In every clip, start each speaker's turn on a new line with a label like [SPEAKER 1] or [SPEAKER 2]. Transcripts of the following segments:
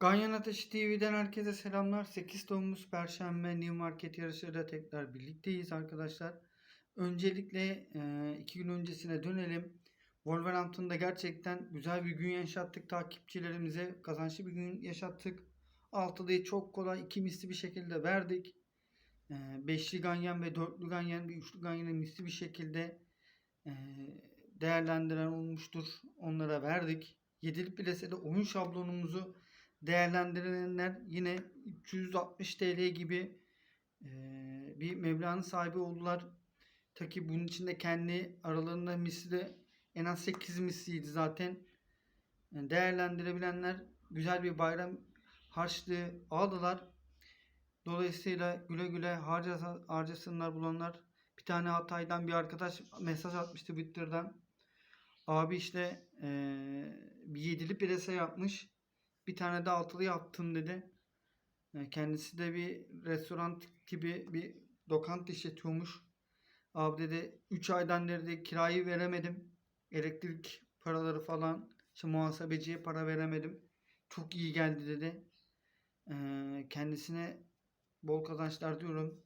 [SPEAKER 1] Ganyan Ateşi TV'den herkese selamlar. 8 Temmuz Perşembe New Market yarışıyla tekrar birlikteyiz arkadaşlar. Öncelikle e, iki gün öncesine dönelim. Wolverhampton'da gerçekten güzel bir gün yaşattık. Takipçilerimize kazançlı bir gün yaşattık. Altılıyı çok kolay iki misli bir şekilde verdik. E, beşli ganyan ve dörtlü ganyan bir üçlü ganyanı misli bir şekilde e, değerlendiren olmuştur. Onlara verdik. Yedili plesede oyun şablonumuzu değerlendirenler yine 360 TL gibi bir meblağın sahibi oldular. Ta ki bunun içinde kendi aralarında misli en az 8 misliydi zaten. Değerlendirebilenler güzel bir bayram harçlığı aldılar. Dolayısıyla güle güle harcasınlar bulanlar. Bir tane Hatay'dan bir arkadaş mesaj atmıştı Twitter'dan. Abi işte bir yedili plase yapmış. Bir tane de altılı yaptım dedi. Kendisi de bir restoran gibi bir lokanta işletiyormuş. Abi dedi 3 aydan beri kirayı veremedim. Elektrik paraları falan. İşte muhasebeciye para veremedim. Çok iyi geldi dedi. Ee, kendisine bol kazançlar diyorum.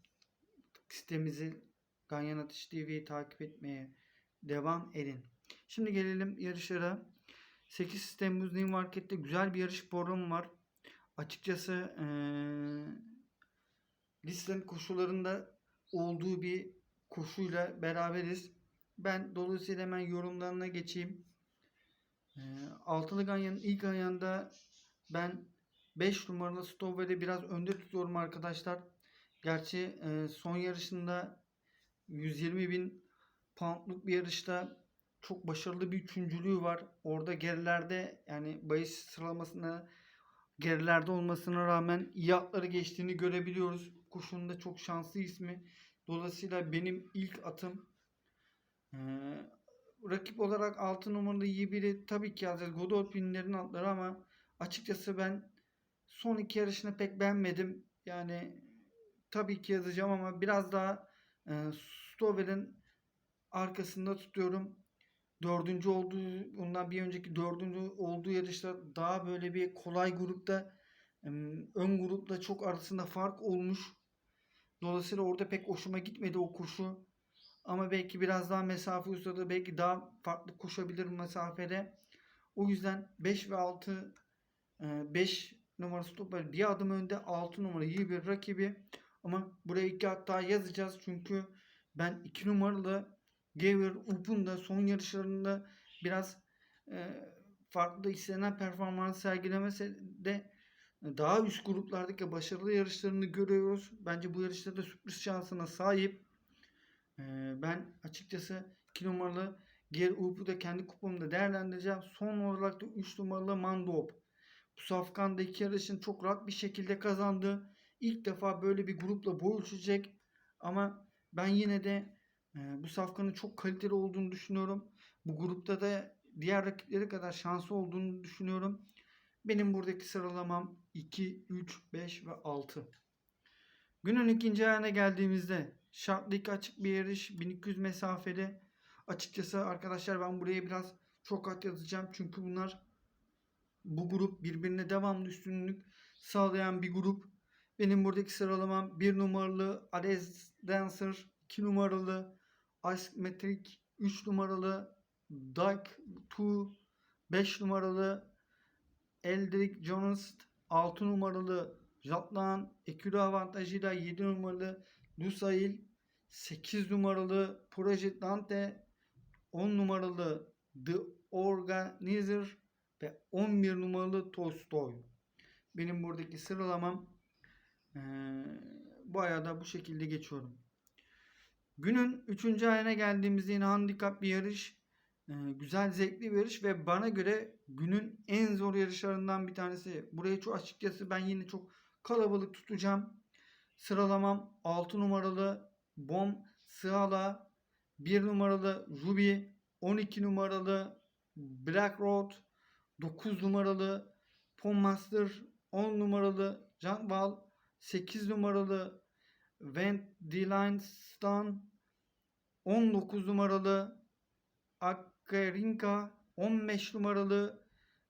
[SPEAKER 1] Sitemizi Ganyan Atış TV'yi takip etmeye devam edin. Şimdi gelelim yarışlara. 8 Temmuz New Market'te güzel bir yarış programı var. Açıkçası eee listenin koşularında olduğu bir koşuyla beraberiz. Ben dolayısıyla hemen yorumlarına geçeyim. Eee altılı ganyanın ilk ayağında ben 5 numaralı Stover'i biraz önde tutuyorum arkadaşlar. Gerçi eee, son yarışında 120 bin poundluk bir yarışta çok başarılı bir üçüncülüğü var. Orada gerilerde yani bahis sıralamasında gerilerde olmasına rağmen iyi atları geçtiğini görebiliyoruz. Kuşun da çok şanslı ismi. Dolayısıyla benim ilk atım ee, rakip olarak 6 numaralı iyi biri tabii ki yazacağız. Godolphin'lerin atları ama açıkçası ben son iki yarışını pek beğenmedim. Yani tabii ki yazacağım ama biraz daha e, Stover'in arkasında tutuyorum dördüncü olduğu bundan bir önceki dördüncü olduğu yarışta daha böyle bir kolay grupta ön grupla çok arasında fark olmuş. Dolayısıyla orada pek hoşuma gitmedi o koşu. Ama belki biraz daha mesafe uzadı. Belki daha farklı koşabilir mesafede. O yüzden 5 ve 6 5 numara stoper bir adım önde 6 numara iyi bir rakibi. Ama buraya iki at daha yazacağız. Çünkü ben 2 numaralı Gever Up'un da son yarışlarında biraz e, farklı istenen performans sergilemese de daha üst gruplardaki başarılı yarışlarını görüyoruz. Bence bu yarışta da sürpriz şansına sahip. E, ben açıkçası 2 numaralı Gever Up'u da kendi kupamda değerlendireceğim. Son olarak da 3 numaralı Mandop. Bu safkanda iki yarışın çok rahat bir şekilde kazandı. İlk defa böyle bir grupla boy ölçecek. Ama ben yine de ee, bu safkanın çok kaliteli olduğunu düşünüyorum. Bu grupta da diğer rakipleri kadar şanslı olduğunu düşünüyorum. Benim buradaki sıralamam 2, 3, 5 ve 6. Günün ikinci ayağına geldiğimizde şartlık açık bir yarış 1200 mesafede. Açıkçası arkadaşlar ben buraya biraz çok at yazacağım. Çünkü bunlar bu grup birbirine devamlı üstünlük sağlayan bir grup. Benim buradaki sıralamam 1 numaralı Arez Dancer, 2 numaralı Ice Metric 3 numaralı Dyke 2 5 numaralı Eldrick Jones 6 numaralı Jatlan ekürü avantajıyla 7 numaralı Lusail 8 numaralı Proje Dante 10 numaralı The Organizer ve 11 numaralı Tolstoy. Benim buradaki sıralamam ee, bu ayada bu şekilde geçiyorum. Günün 3. ayına geldiğimizde yine handikap bir yarış. Ee, güzel zevkli bir yarış ve bana göre günün en zor yarışlarından bir tanesi. Burayı çok açıkçası ben yine çok kalabalık tutacağım. Sıralamam 6 numaralı Bom Sıhala, 1 numaralı Ruby, 12 numaralı Black Road, 9 numaralı Pom Master, 10 numaralı Janval, 8 numaralı Van Stone, 19 numaralı Akerinka, 15 numaralı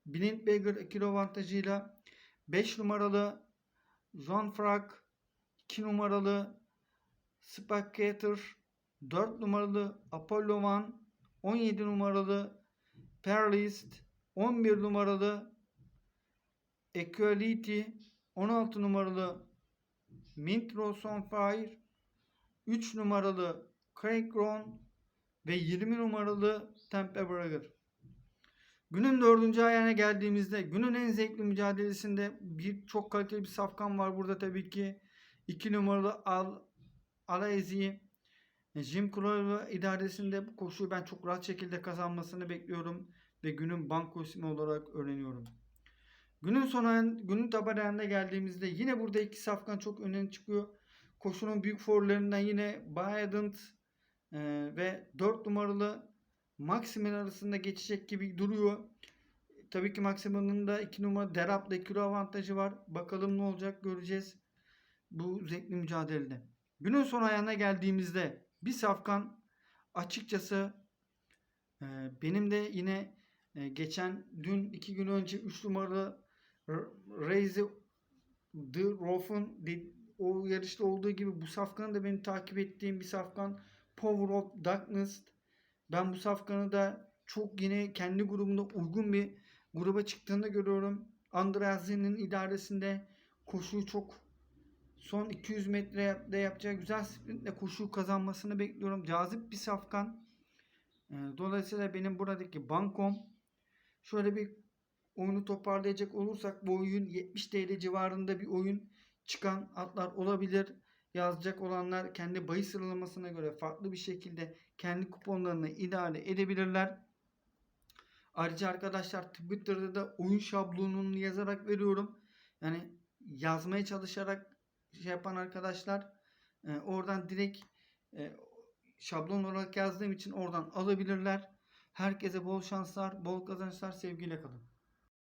[SPEAKER 1] Blind Beggar kilo avantajıyla 5 numaralı John Frank, 2 numaralı Spectator, 4 numaralı Apollo One, 17 numaralı Perlist, 11 numaralı Equality, 16 numaralı Mint Rose on Fire, 3 numaralı Craig Ron ve 20 numaralı Tempe Burger. Günün dördüncü ayağına geldiğimizde günün en zevkli mücadelesinde bir çok kaliteli bir safkan var burada tabii ki. 2 numaralı Al Alaezi Jim Crow idaresinde bu koşuyu ben çok rahat şekilde kazanmasını bekliyorum ve günün banko ismi olarak öğreniyorum. Günün sonu günün tabanında geldiğimizde yine burada iki safkan çok öne çıkıyor. Koşunun büyük forlarından yine Biden e, ve 4 numaralı Maximin arasında geçecek gibi duruyor. Tabii ki Maximin'in da 2 numara Derap'la kilo avantajı var. Bakalım ne olacak göreceğiz bu zevkli mücadelede. Günün son ayağına geldiğimizde bir safkan açıkçası e, benim de yine e, geçen dün iki gün önce 3 numaralı Raise The Roof'un o yarışta olduğu gibi bu safkanı da benim takip ettiğim bir safkan Power of Darkness. Ben bu safkanı da çok yine kendi grubunda uygun bir gruba çıktığını görüyorum. Andreasen'in idaresinde koşuyu çok son 200 metrede yapacağı güzel sprintle koşuyu kazanmasını bekliyorum. Cazip bir safkan. Ee, Dolayısıyla benim buradaki bankom şöyle bir oyunu toparlayacak olursak bu oyun 70 TL civarında bir oyun çıkan atlar olabilir. Yazacak olanlar kendi bahis sıralamasına göre farklı bir şekilde kendi kuponlarını idare edebilirler. Ayrıca arkadaşlar Twitter'da da oyun şablonunu yazarak veriyorum. Yani yazmaya çalışarak şey yapan arkadaşlar e, oradan direkt e, şablon olarak yazdığım için oradan alabilirler. Herkese bol şanslar, bol kazançlar, sevgiyle kalın.